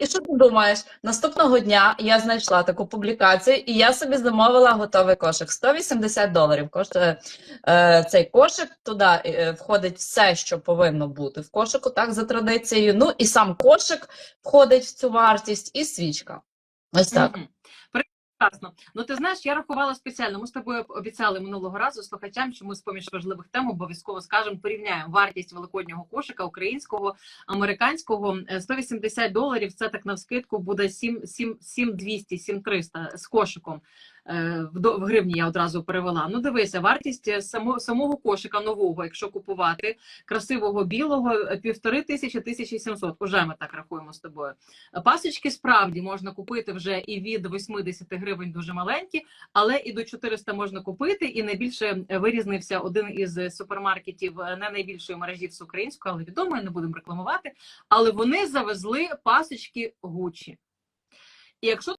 І що ти думаєш? Наступного дня я знайшла таку публікацію, і я собі замовила готовий кошик. 180 доларів коштує е, цей кошик. Туди е, входить все, що повинно бути в кошику, так за традицією. Ну і сам кошик входить в цю вартість, і свічка. Ось так. Мгм. Прекрасно. Ну ти знаєш, я рахувала спеціально. Ми з тобою обіцяли минулого разу слухачам, що ми з поміж важливих тем обов'язково скажемо, порівняємо вартість великоднього кошика українського, американського Е, 180 доларів. Це так навскидку буде 7, 7, 7200, 7300 з кошиком. Е, В гривні я одразу перевела. Ну дивися, вартість е, само, самого кошика нового, якщо купувати красивого білого, е, півтори тисячі, тисячі сімсот. Уже ми так рахуємо з тобою. Пасочки справді можна купити вже і від 80 гривень дуже маленькі, але і до 400 можна купити. І найбільше вирізнився один із супермаркетів не найбільшої мережі всеукраїнської, але відомої, не будемо рекламувати. Але вони завезли пасочки Гучі. І якщо